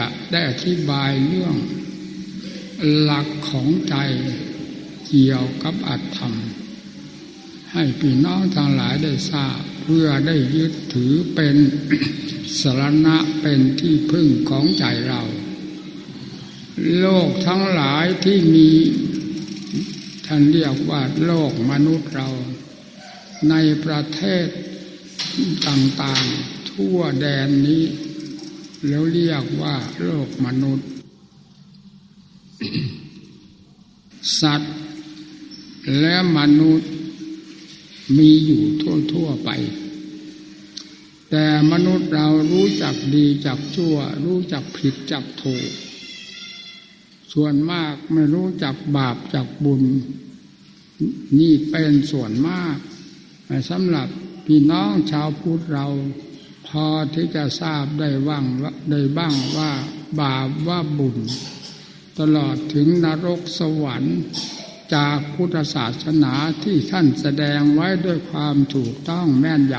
จะได้อธิบายเรื่อง หลักของใจเกี่ยวกับอัตธรรม ให้พี่น้องทั้งหลายได้ทราบ เพื่อได้ยึดถือเป็นสรณะเป็นที่พึ่งของใจเรา โลกทั้งหลายที่มีท่านเรียกว่าโลกมนุษย์เรา ในประเทศต่างๆ ทั่วแดนนี้ แล้วเรียกว่าโลกมนุษย์ สัตว์ และมนุษย์มีอยู่ทั่ว ๆ ไป แต่มนุษย์เรารู้จักดีจักชั่ว รู้จักผิดจักถูก ส่วนมากไม่รู้จักบาปจักบุญ นี่เป็นส่วนมากสำหรับพี่น้องชาวพุทธเรา พอที่จะทราบได้ว่างได้บ้างว่าบาปว่าบุญ ตลอดถึงนรกสวรรค์ จากพุทธศาสนาที่ท่านแสดงไว้ด้วยความถูกต้องแม่นย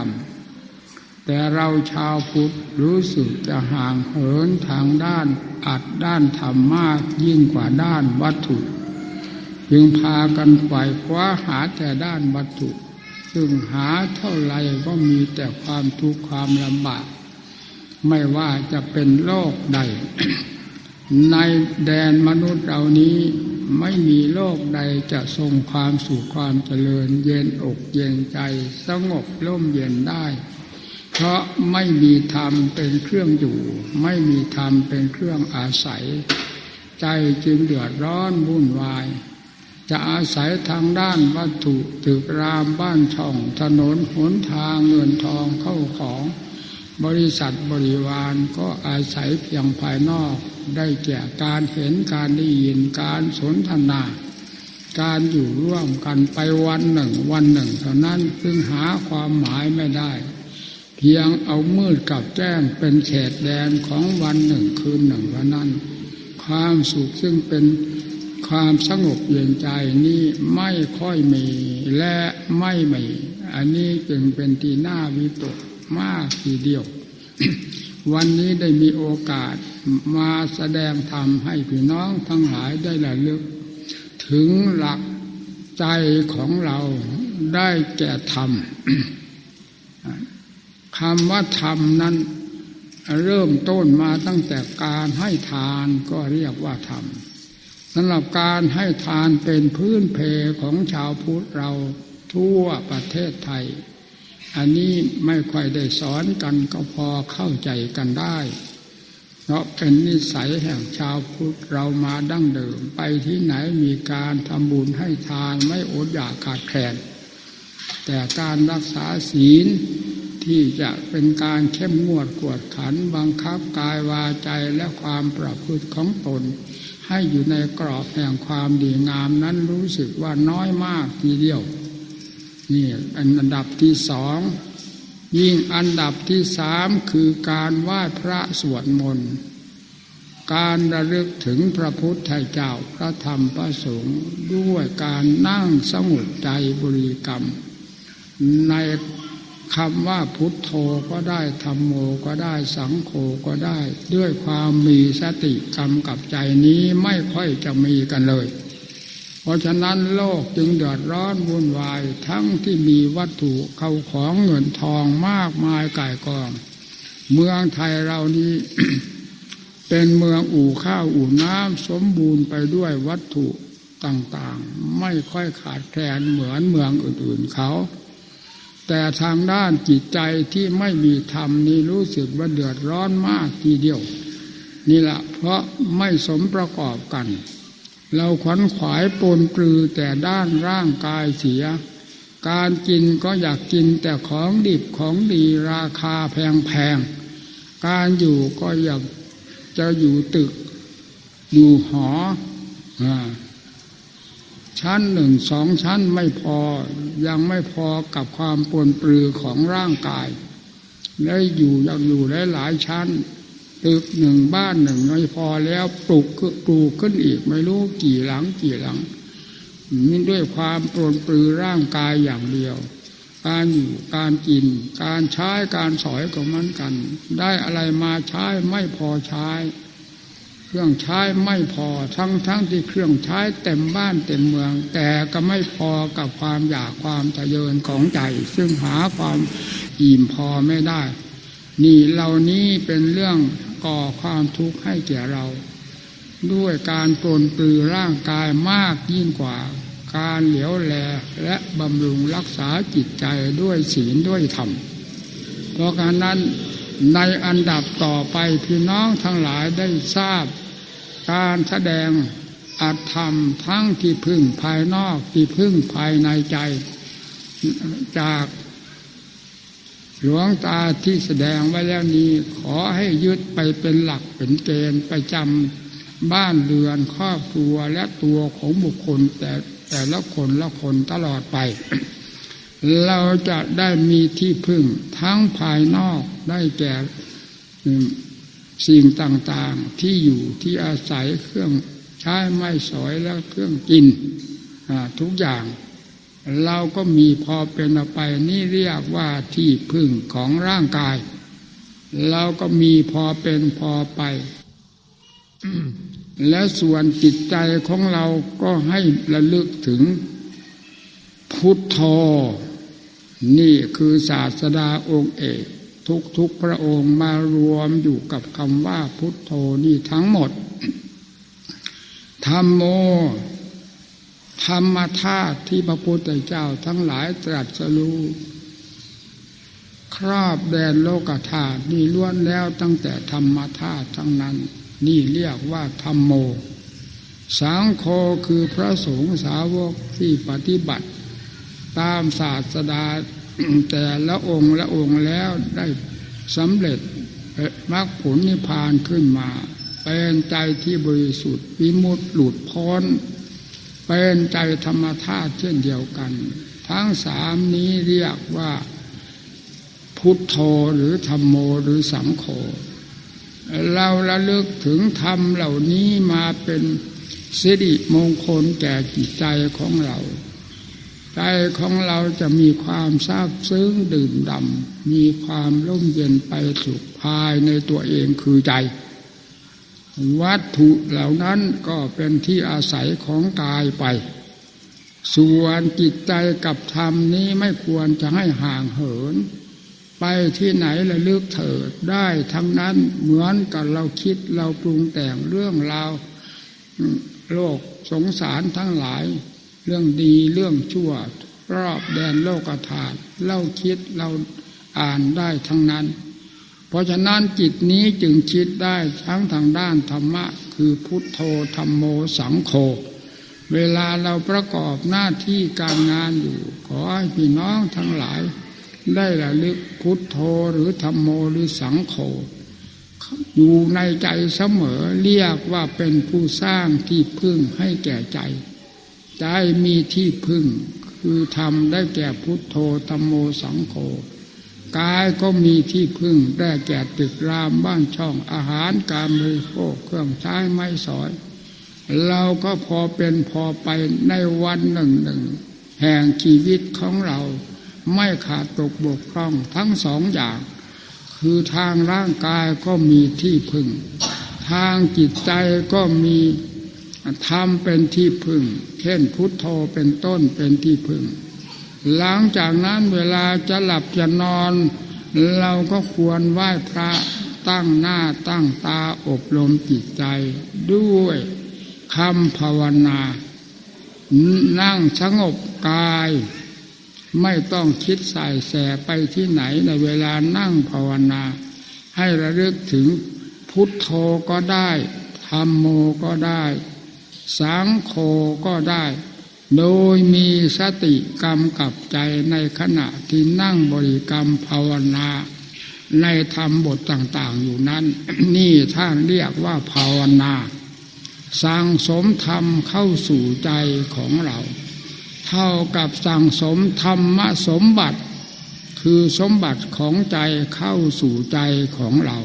ำแต่เราชาวพุทธรู้สึกจะห่างเหินทางด้านอัดด้านธรรมมากยิ่งกว่าด้านวัตถุ จึงพากันไขว่คว้าหาแต่ด้านวัตถุ ซึ่งหาเท่าไรก็มีแต่ความทุกข์ความลำบาก ไม่ว่าจะเป็นโลกใด ในแดนมนุษย์เรานี้ไม่มีโลกใดจะทรงความสุขความเจริญ เย็นอกเย็นใจสงบร่มเย็นได้ เพราะไม่มีธรรมเป็นเครื่องอยู่ ไม่มีธรรมเป็นเครื่องอาศัย ใจจึงเดือดร้อนวุ่นวาย จะอาศัยทางด้านวัตถุตึกรามบ้านช่องถนนหนทางเงินทองเข้าของ บริษัทบริวารก็อาศัยเพียงภายนอกได้แก่การเห็นการได้ยินการสนทนา การอยู่ร่วมกันไปวันหนึ่งวันหนึ่ง เท่านั้นซึ่งหาความหมายไม่ได้ เพียงเอามืดกับแจ้งเป็นเขตแดนของวันหนึ่งคืนหนึ่งเท่านั้น ความสุขซึ่งเป็น ความสงบเย็นใจนี้ไม่ค่อยมีและไม่มีอันนี้จึงเป็นที่น่าวิตกมากทีเดียว วันนี้ได้มีโอกาสมาแสดงธรรมให้พี่น้องทั้งหลายได้ระลึก ถึงหลักใจของเราได้แก่ธรรมคำว่าธรรมนั้นเริ่มต้นมาตั้งแต่การให้ทานก็เรียกว่าธรรม สำหรับการให้ทานเป็นพื้นเพของชาวพุทธเราทั่วประเทศไทย อันนี้ไม่ค่อยได้สอนกันก็พอเข้าใจกันได้ เพราะเป็นนิสัยแห่งชาวพุทธเรามาดั้งเดิมไปที่ไหนมีการทำบุญให้ทานไม่อดอยากขาดแคลนแต่การรักษาศีลที่จะเป็นการเข้มงวดกวดขันบังคับกายวาใจและความประพฤติของตน ให้อยู่ในกรอบแห่งความดีงามนั้นรู้สึกว่าน้อยมากทีเดียวนี่อันดับที่สองยิ่งอันดับที่สามคือการไหว้พระสวดมนต์การระลึกถึงพระพุทธเจ้าพระธรรมพระสงฆ์ด้วยการนั่งสงบใจบริกรรม ใน คำว่าพุทโธก็ได้ธรรมโมก็ได้สังโฆก็ได้ ด้วยความมีสติกรรมกับใจนี้ไม่ค่อยจะมีกันเลย เพราะฉะนั้นโลกจึงเดือดร้อนวุ่นวายทั้งที่มีวัตถุเข้าของเงินทองมากมายก่ายกอง เมืองไทยเรานี้เป็นเมืองอู่ข้าวอู่น้ำสมบูรณ์ไปด้วยวัตถุต่างๆ ไม่ค่อยขาดแคลนเหมือนเมืองอื่นๆเขา แต่ทางด้านจิตใจที่ไม่มีธรรมนี้รู้สึกว่าเดือดร้อนมากทีเดียว นี่แหละเพราะไม่สมประกอบกัน เราขวัญขวายปนปลือแต่ด้านร่างกายเสีย การกินก็อยากกินแต่ของดิบของดีราคาแพงๆการอยู่ก็อยากจะอยู่ตึก อยู่หออ ชั้นหนึ่งสองชั้นไม่พอยังไม่พอกับความปนปลือของร่างกาย และอยู่ยากอยู่ได้หลายชั้นตึกหนึ่งบ้านหนึ่งไม่พอแล้วปลูกปลูกขึ้นอีกไม่รู้กี่หลังกี่หลังนี่ด้วยความปลนปลือร่างกายอย่างเดียว การอยู่การกิน การใช้การสอยก็เหมือนกัน ได้อะไรมาใช้ไม่พอใช้ เครื่องใช้ไม่พอทั้งทั้งที่เครื่องใช้เต็มบ้านเต็มเมือง แต่ก็ไม่พอกับความอยากความทะเยอของใจ ซึ่งหาความอิ่มพอไม่ได้ นี่เหล่านี้เป็นเรื่องก่อความทุกข์ให้แก่เรา ด้วยการปลนปลือร่างกายมากยิ่งกว่า การเหลียวแลและบำรุงรักษาจิตใจด้วยศีลด้วยธรรมเพราะการนั้น ในอันดับต่อไปพี่น้องทั้งหลายได้ทราบ การแสดงอัตธรรมทั้งที่พึ่งภายนอกที่พึ่งภายในใจ จากหลวงตาที่แสดงไว้แล้วนี้ ขอให้ยึดไปเป็นหลักเป็นเกณฑ์ประจำบ้านเรือนครอบครัวและตัวของบุคคลแต่แต่ละคนละคนตลอดไป เราจะได้มีที่พึ่งทั้งภายนอกได้แก่สิ่งต่างๆที่อยู่ที่อาศัยเครื่องใช้ไม้สอยและเครื่องกินทุกอย่าง เราก็มีพอเป็นไปนี่เรียกว่าที่พึ่งของร่างกาย เราก็มีพอเป็นพอไป และส่วนจิตใจของเราก็ให้ระลึกถึงพุทโธ นี่คือศาสดาองค์เอก ทุกทุกพระองค์มารวมอยู่กับคำว่าพุทโธนี่ทั้งหมดธรรมโม ธรรมธาตุที่พระพุทธเจ้าทั้งหลายตรัสรู้ครอบแดนโลกธาตุนี่ล้วนแล้วตั้งแต่ธรรมธาตุทั้งนั้น นี่เรียกว่าธรรมโม สังโฆคือพระสงฆ์สาวกที่ปฏิบัติ ตามศาสดาแต่ละองค์ละองค์แล้วได้สำเร็จมรรคผลนิพพานขึ้นมา เป็นใจที่บริสุทธิ์วิมุตติหลุดพ้น เป็นใจธรรมธาตุเช่นเดียวกัน ทั้งสามนี้เรียกว่า พุทโธหรือธรรมโมหรือสังโฆเราระลึกถึงธรรมเหล่านี้มาเป็นสิริมงคลแก่จิตใจของเรา ใจของเราจะมีความซาบซึ้งดื่มดำมีความร่มเย็นไปสุขภายในตัวเองคือใจ วัตถุเหล่านั้นก็เป็นที่อาศัยของกายไป ส่วนจิตใจกับธรรมนี้ไม่ควรจะให้ห่างเหิน ไปที่ไหนระลึกเถิดได้ทั้งนั้นเหมือนกับเราคิดเราปรุงแต่งเรื่องราวโลกสงสารทั้งหลาย เรื่องดีเรื่องชั่ว รอบแดนโลกธาตุเล่าคิดเราอ่านได้ทั้งนั้น เพราะฉะนั้นจิตนี้จึงคิดได้ทั้งทางด้านธรรมะ คือพุทโธธรรมโมสังโฆเวลาเราประกอบหน้าที่การงานอยู่ ขอให้พี่น้องทั้งหลาย ได้ระลึกพุทโธหรือธรรมโมหรือสังโฆอยู่ในใจเสมอเรียกว่าเป็นผู้สร้างที่พึ่งให้แก่ใจ ใจมีที่พึ่ง คือทำได้แก่พุทโธธรรมโมสังโฆกายก็มีที่พึ่งได้แก่ตึกรามบ้านช่องอาหารการบริโภคเครื่องใช้ไม้สอย เราก็พอเป็นพอไปในวันหนึ่งหนึ่ง แห่งชีวิตของเราไม่ขาดตกบกพร่องทั้งสองอย่าง คือทางร่างกายก็มีที่พึ่ง ทางจิตใจก็มี ทำเป็นที่พึ่ง เช่นพุทโธเป็นต้นเป็นที่พึ่ง หลังจากนั้นเวลาจะหลับจะนอน เราก็ควรไหว้พระตั้งหน้าตั้งตาอบรมจิตใจ ด้วยคำภาวนา นั่งสงบกาย ไม่ต้องคิดใส่แสไปที่ไหนในเวลานั่งภาวนา ให้ระลึกถึงพุทโธก็ได้ธรรมโมก็ได้ สังโฆก็ได้ โดยมีสติกรรมกับใจในขณะที่นั่งบริกรรมภาวนาในธรรมบทต่างๆอยู่นั้น นี่ท่านเรียกว่าภาวนาสั่งสมธรรมเข้าสู่ใจของเรา เท่ากับสั่งสมธรรมสมบัติ คือสมบัติของใจเข้าสู่ใจของเรา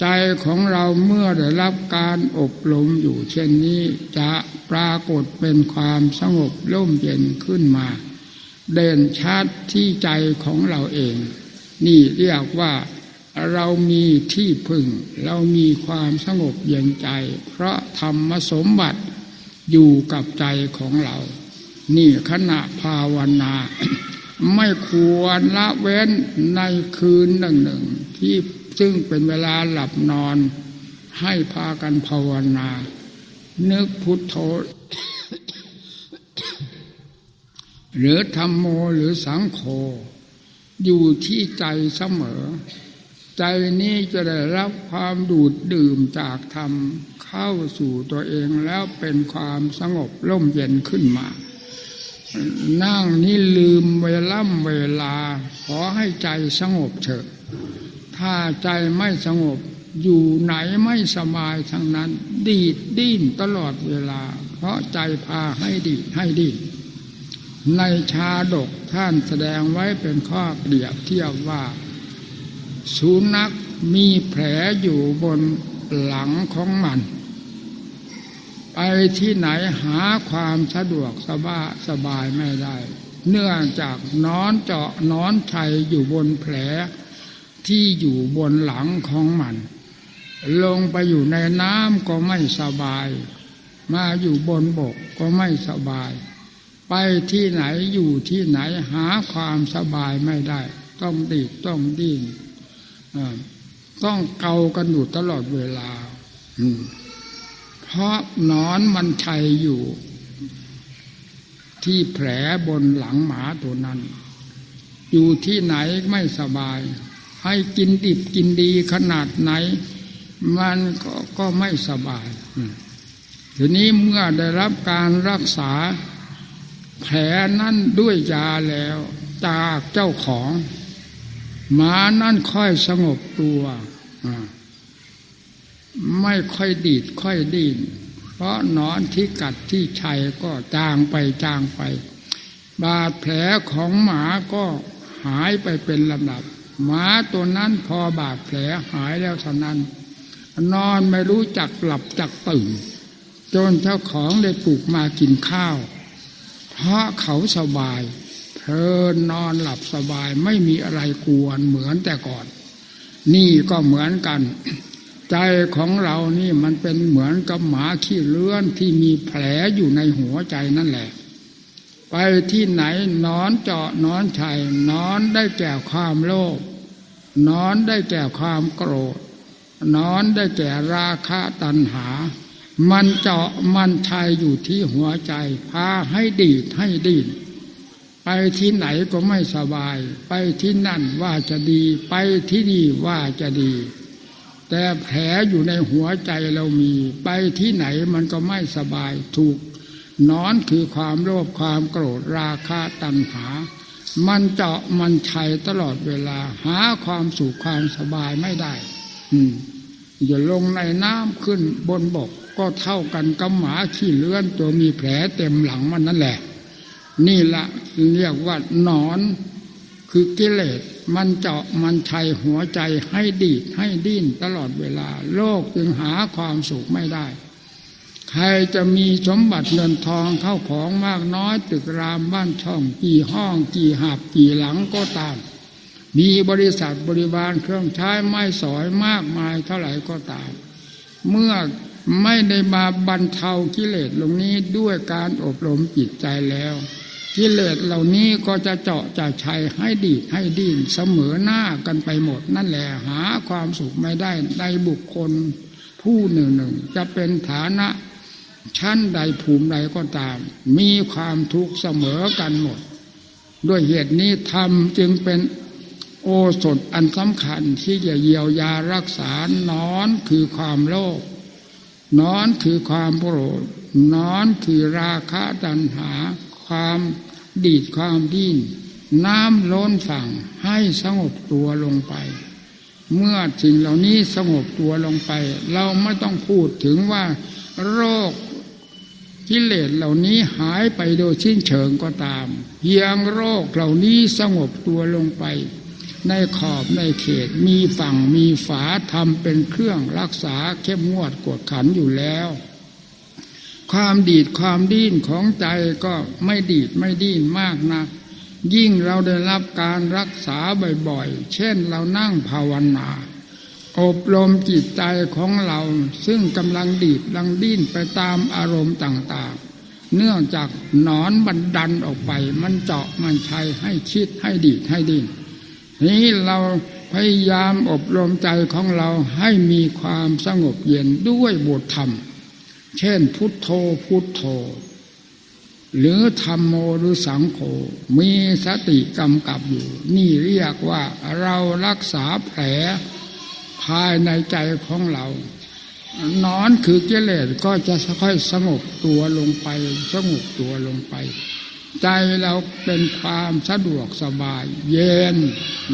ใจของเราเมื่อได้รับการอบรมอยู่เช่นนี้จะปรากฏเป็นความสงบร่มเย็นขึ้นมา เด่นชัดที่ใจของเราเอง นี่เรียกว่าเรามีที่พึ่ง เรามีความสงบเย็นใจ เพราะธรรมสมบัติอยู่กับใจของเรา นี่ขณะภาวนา ไม่ควรละเว้นในคืนหนึ่งหนึ่งที่ ซึ่งเป็นเวลาหลับนอนให้พากันภาวนา นึกพุทโธ หรือธรรมโมหรือสังโฆอยู่ที่ใจเสมอ ใจนี้จะได้รับความดูดดื่มจากธรรมเข้าสู่ตัวเองแล้วเป็นความสงบร่มเย็นขึ้นมา นั่งนี่ลืมเวล่ำเวลา ขอให้ใจสงบเถอะ ถ้าใจไม่สงบ อยู่ไหนไม่สบายทั้งนั้น ดีดดิ้นตลอดเวลา เพราะใจพาให้ดีดให้ดิ้นในชาดกท่านแสดงไว้เป็นข้อเปรียบเทียบว่า สุนัขมีแผลอยู่บนหลังของมัน ไปที่ไหนหาความสะดวกสบายสบายไม่ได้ เนื่องจากนอนเจาะนอนชัยอยู่บนแผล ที่อยู่บนหลังของมัน ลงไปอยู่ในน้ำก็ไม่สบาย มาอยู่บนบกก็ไม่สบาย ไปที่ไหนอยู่ที่ไหนหาความสบายไม่ได้ ต้องดีดต้องดิ้นต้องเกากันอยู่ตลอดเวลาเพราะนอนมันชัยอยู่ ที่แผลบนหลังหมาตัวนั้น อยู่ที่ไหนไม่สบาย ให้กินดิบกินดีขนาดไหน มันก็ก็ไม่สบายทีนี้เมื่อได้รับการรักษา แผลนั้นด้วยยาแล้ว จากเจ้าของหมานั่นค่อยสงบตัวไม่ค่อยดีดค่อยดีนเพราะนอนที่กัดที่ชัยก็จางไปจางไป บาดแผลของหมาก็หายไปเป็นลำดับ หมาตัวนั้นพอบาดแผลหายแล้วเท่านั้น นอนไม่รู้จักหลับจักตื่น จนเจ้าของได้ปลุกมากินข้าว เพราะเขาสบาย เพลินนอนหลับสบายไม่มีอะไรกวนเหมือนแต่ก่อน นี่ก็เหมือนกัน ใจของเรานี่มันเป็นเหมือนกับหมาขี้เลื่อนที่มีแผลอยู่ในหัวใจนั่นแหละไปที่ไหนนอนเจาะนอนชัยนอนได้แก่ความโลภ นอนได้แก่ความโกรธ นอนได้แก่ราคะตัณหา มันเจาะมันชัยอยู่ที่หัวใจ พาให้ดีดให้ดีดไปที่ไหนก็ไม่สบาย ไปที่นั่นว่าจะดี ไปที่นี่ว่าจะดี แต่แผลอยู่ในหัวใจเรามี ไปที่ไหนมันก็ไม่สบายถูกนอนคือความโลภความโกรธราคะตัณหา มันเจาะมันชัยตลอดเวลา หาความสุขความสบายไม่ได้ อืมอย่าลงในน้ำขึ้นบนบกก็เท่ากันกับหมาขี้เลื่อนตัวมีแผลเต็มหลังมันนั่นแหละ นี่ละเรียกว่านอน คือกิเลสมันเจาะมันชัยหัวใจให้ดีดให้ดิ้นตลอดเวลา โลกจึงหาความสุขไม่ได้ ใครจะมีสมบัติเงินทองเข้าของมากน้อยตึกรามบ้านช่องกี่ห้องกี่หับกี่หลังก็ตาม มีบริษัทบริวารเครื่องใช้ไม้สอยมากมายเท่าไหร่ก็ตาม เมื่อไม่ได้มาบรรเทากิเลสลงนี้ด้วยการอบรมจิตใจแล้วกิเลสเหล่านี้ก็จะเจาะจะชัยให้ดีให้ดิ้นเสมอหน้ากันไปหมดนั่นแหละหาความสุขไม่ได้ในบุคคลผู้หนึ่งหนึ่งจะเป็นฐานะ ชั้นใดภูมิใดก็ตาม มีความทุกข์เสมอกันหมด ด้วยเหตุนี้ธรรมจึงเป็นโอสถอันสำคัญที่จะเยียวยารักษานอนคือความโลภนอนคือความโกรธนอนคือราคะตัณหา ความดีดความดิ้นน้ำล้นฝั่งให้สงบตัวลงไป เมื่อสิ่งเหล่านี้สงบตัวลงไป เราไม่ต้องพูดถึงว่า โรค กิเลสเหล่านี้หายไปโดยสิ้นเชิงก็ตามเพียงโรคเหล่านี้สงบตัวลงไป ในขอบในเขตมีฝั่งมีฝาทำเป็นเครื่องรักษาเข้มงวดกดขันอยู่แล้ว ความดีดความดิ้นของใจก็ไม่ดีดไม่ดิ้นมากนะัก ยิ่งเราได้รับการรักษาบ่อยๆ เช่นเรานั่งภาวนา อบรมจิตใจของเราซึ่งกำลังดีดลังดิ้นไปตามอารมณ์ต่างๆ เนื่องจากหนอนบันดันออกไป มันเจาะมันชัยให้คิดให้ดีดให้ดิ้นนี้เราพยายามอบรมใจของเราให้มีความสงบเย็นด้วยบทธรรม เช่นพุทโธพุทโธ หรือธรรมโมหรือสังโฆมีสติกำกับอยู่ นี่เรียกว่าเรารักษาแผล ภายในใจของเรา นอนคือกิเลสก็จะค่อยสงบตัวลงไปสงบตัวลงไป ใจเราเป็นความสะดวกสบาย เย็น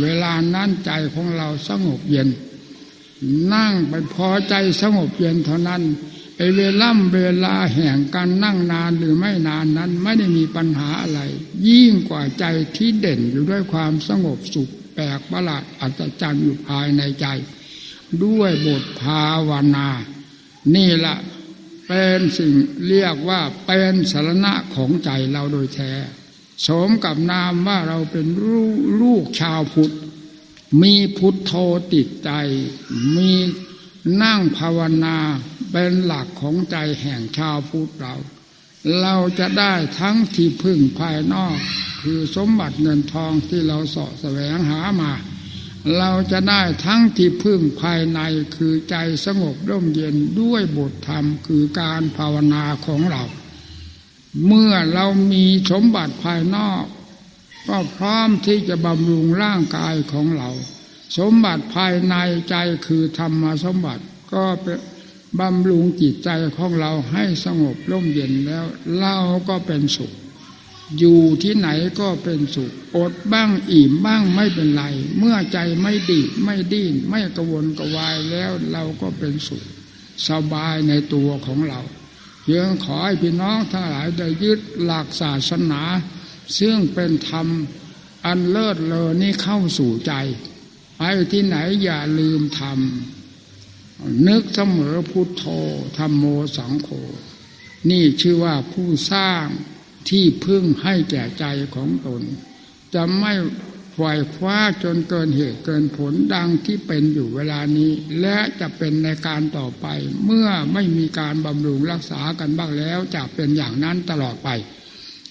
เวลานั้นใจของเราสงบเย็น นั่งไปพอใจสงบเย็นเท่านั้นไอเวล่ำเวลาแห่งการนั่งนานหรือไม่นานนั้นไม่ได้มีปัญหาอะไร ยิ่งกว่าใจที่เด่นอยู่ด้วยความสงบสุขแปลกประหลาดอัศจรรย์อยู่ภายในใจ ด้วยบทภาวนา นี่ละเป็นสิ่งเรียกว่าเป็นสารณะของใจเราโดยแท้ สมกับนามว่าเราเป็นลูกชาวพุทธ มีพุทโธติดใจ มีนั่งภาวนาเป็นหลักของใจแห่งชาวพุทธเรา เราจะได้ทั้งที่พึ่งภายนอก คือสมบัติเงินทองที่เราเสาะแสวงหามา เราจะได้ทั้งที่พึ่งภายในคือใจสงบร่มเย็นด้วยบทธรรมคือการภาวนาของเรา เมื่อเรามีสมบัติภายนอก ก็พร้อมที่จะบำรุงร่างกายของเรา สมบัติภายในใจคือธรรมสมบัติก็เป็นบำรุงจิตใจของเราให้สงบร่มเย็นแล้ว เราก็เป็นสุข อยู่ที่ไหนก็เป็นสุข อดบ้างอิ่มบ้างไม่เป็นไร เมื่อใจไม่ดีไม่ดิ้นไม่กระวนกระวายแล้วเราก็เป็นสุข สบายในตัวของเรายังขอให้พี่น้องทั้งหลายได้ยึดหลักศาสนา ซึ่งเป็นธรรมอันเลิศเลอนี้เข้าสู่ใจไปที่ไหนอย่าลืมธรรมนึกเสมอพุทโธธรรมโมสังโฆนี่ชื่อว่าผู้สร้าง ที่พึ่งให้แก่ใจของตน จะไม่ฝ่ายคว้าจนเกินเหตุเกินผลดังที่เป็นอยู่เวลานี้ และจะเป็นในการต่อไป เมื่อไม่มีการบำรุงรักษากันบ้างแล้วจะเป็นอย่างนั้นตลอดไป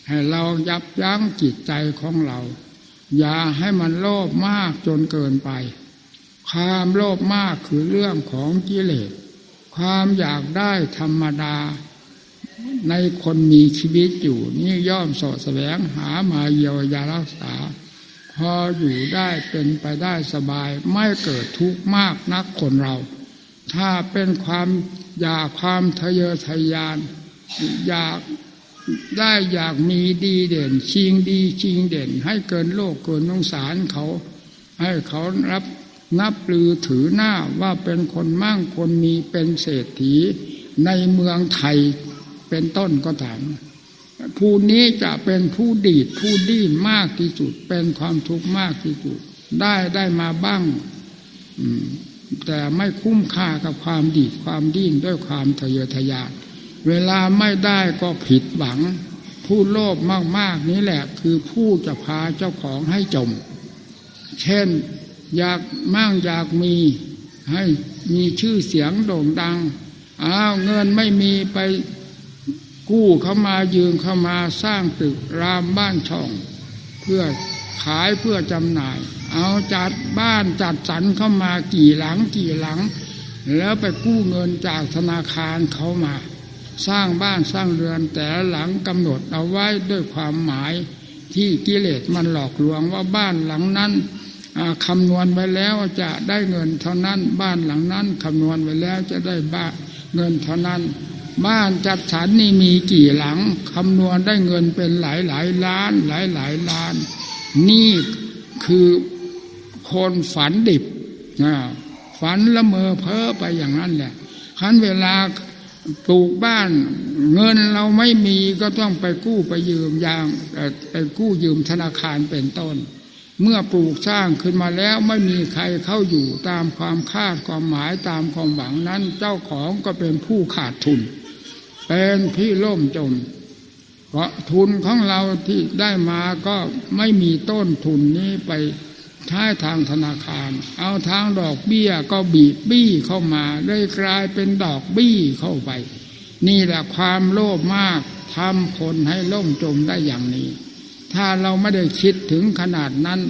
ให้เรายับยั้งจิตใจของเรา อย่าให้มันโลภมากจนเกินไป ความโลภมากคือเรื่องของกิเลสความอยากได้ธรรมดา ในคนมีชีวิตอยู่ นี่ย่อมสอดแสวงหามาเยียวยารักษา พออยู่ได้เป็นไปได้สบาย ไม่เกิดทุกข์มากนักคนเรา ถ้าเป็นความอยากความทะเยอทะยาน อยากได้อยากมีดีเด่น ชิงดีชิงเด่น ให้เกินโลกเกินนงสารเขา ให้เขารับนับลือถือหน้าว่าเป็นคนมั่งคนมีเป็นเศรษฐีในเมืองไทย เป็นต้นก็ถามผู้นี้จะเป็นผู้ดีดผู้ดิ้นมากที่สุด เป็นความทุกข์มากที่สุด ได้ได้มาบ้างแต่ไม่คุ้มค่ากับความดีดความดิ้นด้วยความทะเยอทะยานเวลาไม่ได้ก็ผิดหวัง ผู้โลภมากๆนี้แหละคือผู้จะพาเจ้าของให้จม เช่นอยากมั่งอยากมีให้มีชื่อเสียงโด่งดังอ้าวเงินไม่มีไป กู้เข้ามายืมเข้ามาสร้างตึกรามบ้านช่อง เพื่อขายเพื่อจำหน่าย เอาจัดบ้านจัดสรรเข้ามากี่หลังกี่หลัง แล้วไปกู้เงินจากธนาคารเขามา สร้างบ้านสร้างเรือนแต่หลังกำหนดเอาไว้ด้วยความหมายที่กิเลสมันหลอกลวงว่าบ้านหลังนั้นคำนวณไว้แล้วจะได้เงินเท่านั้น บ้านหลังนั้นคำนวณไว้แล้วจะได้บ้าเงินเท่านั้น บ้านจัดสรรนี่มีกี่หลังคำนวณได้เงินเป็นหลายหลายล้าน หลายหลายล้าน นี่คือคนฝันดิบฝันละเมอเพ้อไปอย่างนั้นแหละคันเวลาปลูกบ้านเงินเราไม่มีก็ต้องไปกู้ไปยืมยางไปกู้ยืมธนาคารเป็นต้น เมื่อปลูกสร้างขึ้นมาแล้วไม่มีใครเข้าอยู่ตามความคาดความหมายตามความหวังนั้น เจ้าของก็เป็นผู้ขาดทุน เป็นพี่ล่มจมเพราะทุนของเราที่ได้มาก็ไม่มีต้นทุนนี้ไปใช้ทางธนาคาร เอาทางดอกเบี้ยก็บีบบี้เข้ามาได้กลายเป็นดอกบี้เข้าไป นี่แหละความโลภมากทำคนให้ล่มจมได้อย่างนี้ ถ้าเราไม่ได้คิดถึงขนาดนั้น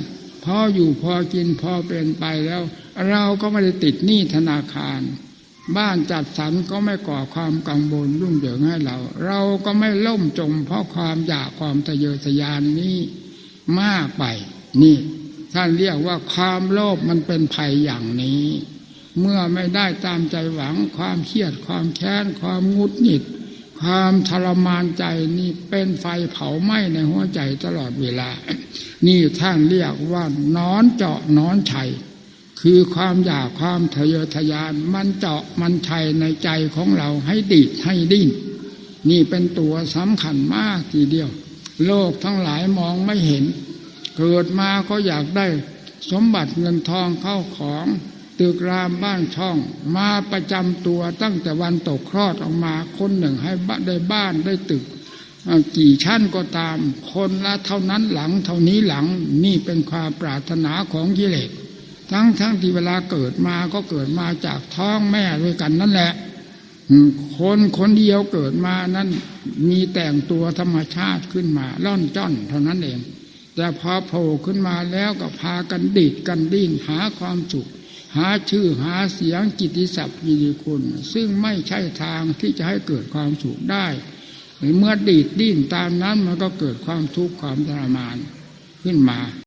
พออยู่พอกินพอเป็นไปแล้ว เราก็ไม่ได้ติดหนี้ธนาคาร บ้านจัดสรรก็ไม่ก่อความกังวลรุ่งเหยิงให้เรา เราก็ไม่ล่มจม เพราะความอยากความทะเยอทะยานนี้มากไป นี่ ท่านเรียกว่าความโลภมันเป็นภัยอย่างนี้ เมื่อไม่ได้ตามใจหวัง ความเครียดความแค้น ความงุดหงิด ความทรมานใจนี่เป็นไฟเผาไหม้ในหัวใจตลอดเวลา นี่ท่านเรียกว่านอนเจาะนอนชัย คือความอยากความทะเยอทะยาน มันเจาะมันชัยในใจของเราให้ดิดให้ดิ้นนี่เป็นตัวสำคัญมากทีเดียว โลกทั้งหลายมองไม่เห็น เกิดมาก็อยากได้สมบัติเงินทองเข้าของตึกรามบ้านช่อง มาประจำตัวตั้งแต่วันตกคลอดออกมา คนหนึ่งให้ได้บ้านได้ตึกกี่ชั้นก็ตาม คนละเท่านั้นหลังเท่านี้หลังนี่เป็นความปรารถนาของกิเลส ทั้งทั้งที่เวลาเกิดมาก็เกิดมาจากท้องแม่ด้วยกันนั่นแหละคนคนเดียวเกิดมานั้นมีแต่งตัวธรรมชาติขึ้นมาล่อนจ้อนเท่านั้นเอง แต่พอโผล่ขึ้นมาแล้วก็พากันดิดกันดิ้นหาความสุข หาชื่อหาเสียงกิติศัพท์ยิริคุณ ซึ่งไม่ใช่ทางที่จะให้เกิดความสุขได้ เมื่อดีดดิ้นตามนั้นมันก็เกิดความทุกข์ความทรมานขึ้นมา